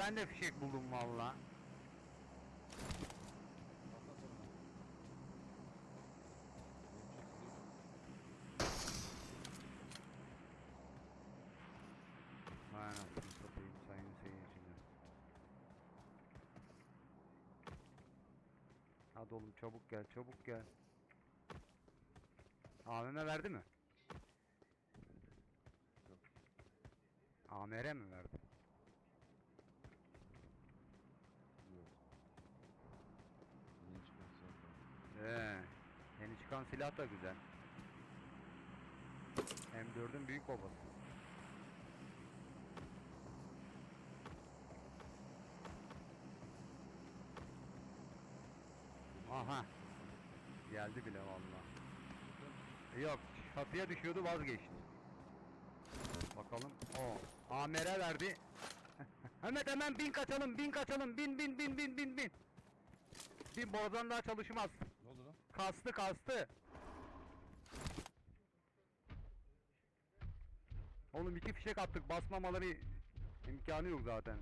ben de fişek buldum valla. Aynen. Hadi oğlum çabuk gel çabuk gel. AVM verdi mi? Yok. Mi verdi? Çıkan silah da güzel. M4'ün büyük babası. Aha. Geldi bile vallahi. Yok, çatıya düşüyordu vazgeçti. Bakalım. O. AMR verdi. hemen hemen bin kaçalım, bin kaçalım, bin bin bin bin bin bin. Bin boğazdan daha çalışmaz. Kastı kastı. Oğlum iki fişek attık basmamaları imkanı yok zaten.